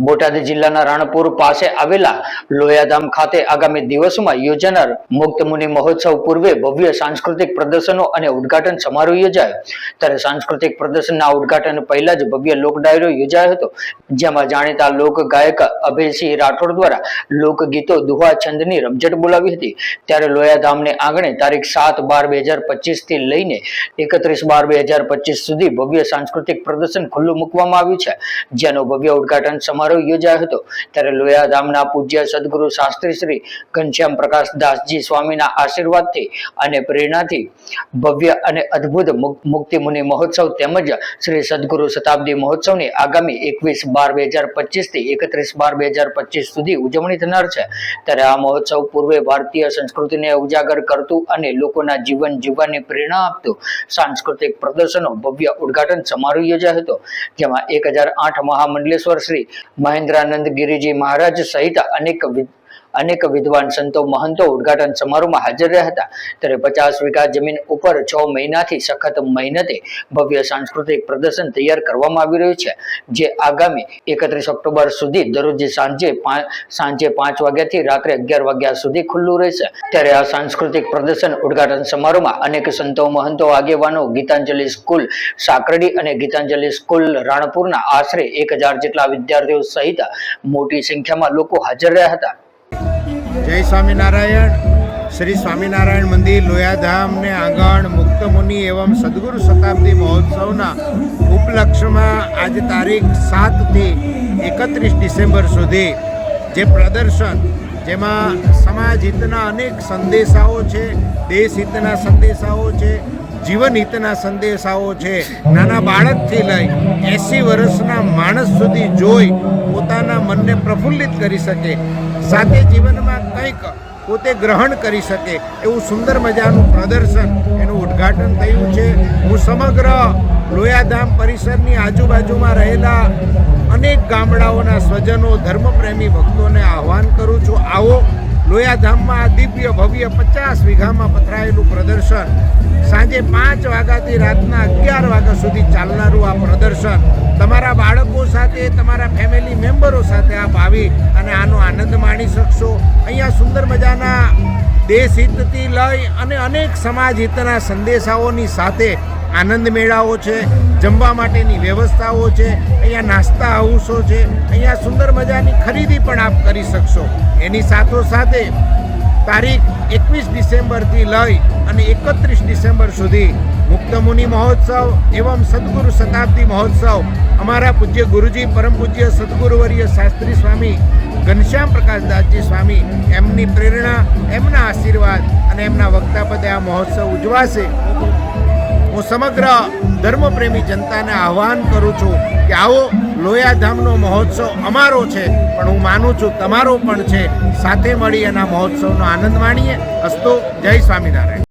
બોટાદ જિલ્લાના રણપુર પાસે આવેલા લોયાધામ ખાતે આગામી દિવસોમાં યોજાનાર મુક્ત મુનિ મહોત્સવ પૂર્વે ભવ્ય સાંસ્કૃતિક પ્રદર્શનો અને ઉદ્ઘાટન સમારોહ યોજાયો. ત્યારે સાંસ્કૃતિક પ્રદર્શનના ઉદ્ઘાટન પહેલા જ ભવ્ય લોક ડાયરો યોજાયો હતો. જેમાં જાણીતા લોક ગાયક અભયસિંહ રાઠોડ દ્વારા લોકગીતો દુહા છંદની રમઝટ બોલાવી હતી. ત્યારે લોયાધામને આંગણે તારીખ સાત બાર બે હજાર પચીસથી લઈને એકત્રીસ બાર બે હજાર પચીસ સુધી ભવ્ય સાંસ્કૃતિક પ્રદર્શન ખુલ્લું મૂકવામાં આવ્યું છે. જેનો ભવ્ય ઉદ્ઘાટન સમારોહ યોજાયો હતો. ત્યારે લોયાધામના પૂજ્ય સદગુરુ શાસ્ત્રી શ્રી ઘનશ્યામ પ્રકાશ દાસજી સ્વામીના આશીર્વાદથી અને પ્રેરણાથી ભવ્ય અને અદ્ભુત મુક્તિ મુનિ મહોત્સવ તેમજ શ્રી સદગુરુ શતાબ્દી મહોત્સવની આગામી એકવીસ બાર બે હજાર પચીસથી એકત્રીસ બાર બે હજાર પચીસ સુધી ઉજવણી થનાર છે. ત્યારે આ મહોત્સવ પૂર્વે ભારતીય સંસ્કૃતિને ઉજાગર કરતું અને લોકોના જીવન જીવવાની પ્રેરણા આપતું સાંસ્કૃતિક પ્રદર્શનો ભવ્ય ઉદ્ઘાટન સમારોહ યોજાયો હતો. જેમાં એક હજાર આઠ મહામંડલેશ્વર શ્રી મહેન્દ્રાનંદ ગિરિજી મહારાજ સહિત અનેક અનેક વિદ્વાન સંતો મહંતો ઉદ્ઘાટન સમારોહમાં હાજર રહ્યા હતા. ત્યારે પચાસ વીઘા જમીન ઉપર છ મહિનાથી સખત મહેનતે ભવ્ય સાંસ્કૃતિક પ્રદર્શન તૈયાર કરવામાં આવી રહ્યું છે, જે આગામી એકત્રીસ ઓક્ટોબર સુધી દરરોજ સાંજે સાંજે પાંચ વાગ્યાથી રાત્રે અગિયાર વાગ્યા સુધી ખુલ્લું રહેશે. ત્યારે આ સાંસ્કૃતિક પ્રદર્શન ઉદ્ઘાટન સમારોહમાં અનેક સંતો મહંતો આગેવાનો ગીતાંજલિ સ્કૂલ, સાંકરડી અને ગીતાંજલિ સ્કૂલ રાણપુરના આશરે એક હજાર જેટલા વિદ્યાર્થીઓ સહિત મોટી સંખ્યામાં લોકો હાજર રહ્યા હતા. જય સ્વામિનારાયણ. શ્રી સ્વામિનારાયણ મંદિર લોયાધામને આંગણ, મુક્ત મુનિ એવં સદગુરુ શતાબ્દી મહોત્સવના ઉપલક્ષ્યમાં આજે તારીખ સાતથી એકત્રીસ ડિસેમ્બર સુધી જે પ્રદર્શન, જેમાં સમાજ હિતના અનેક સંદેશાઓ છે દેશ હિતના સંદેશાઓ છે જીવન હિતના સંદેશાઓ છે. નાના બાળકથી લઈ એંસી વર્ષના માણસ સુધી જોઈ પોતાના મનને પ્રફુલ્લિત કરી શકે, સાથે જીવનમાં કંઈક પોતે ગ્રહણ કરી શકે એવું સુંદર મજાનું પ્રદર્શન એનું ઉદ્ઘાટન થયું છે. હું સમગ્ર લોયાધામ પરિસરની આજુબાજુમાં રહેલા અનેક ગામડાઓના સ્વજનો, ધર્મપ્રેમી ભક્તોને આહ્વાન કરું છું. આવો લોયાધામમાં દિવ્ય ભવ્ય પચાસ વીઘામાં પથરાયેલું પ્રદર્શન. સાંજે પાંચ વાગ્યાથી રાતના અગિયાર વાગ્યા સુધી ચાલનારું આ પ્રદર્શન. તમારા બાળકો સાથે, તમારા ફેમિલી મેમ્બરો સાથે આપ આવી અને આનો આનંદ માણી શકશો. અહીંયા સુંદર મજાના દેશ હિતથી લઈ અને અનેક સમાજ હિતના સંદેશાઓની સાથે આનંદ મેળાઓ છે. જમવા માટેની વ્યવસ્થાઓ છે, અહીંયા નાસ્તા હાઉસો છે, અહીંયા સુંદર મજાની ખરીદી પણ આપ કરી શકશો. એની સાથોસાથે તારીખ એકવીસ ડિસેમ્બરથી લઈ અને એકત્રીસ ડિસેમ્બર સુધી મુક્તમુનિ મહોત્સવ એવમ સદગુરુ શતાબ્દી મહોત્સવ અમારા પૂજ્ય ગુરુજી, પરમ પૂજ્ય સદગુરુવર્ય શાસ્ત્રી સ્વામી, ઘનશ્યામ પ્રકાશદાસજી સ્વામી, એમની પ્રેરણા, એમના આશીર્વાદ અને એમના વક્તા પદે આ મહોત્સવ ઉજવાશે. હું સમગ્ર ધર્મપ્રેમી જનતાને આહ્વાન કરું છું કે આવો લોયાધામનો મહોત્સવ અમારો છે, પણ હું માનું છું તમારો પણ છે. સાથે મળી એના મહોત્સવનો આનંદ માણીએ. અસ્તો, જય સ્વામિનારાયણ.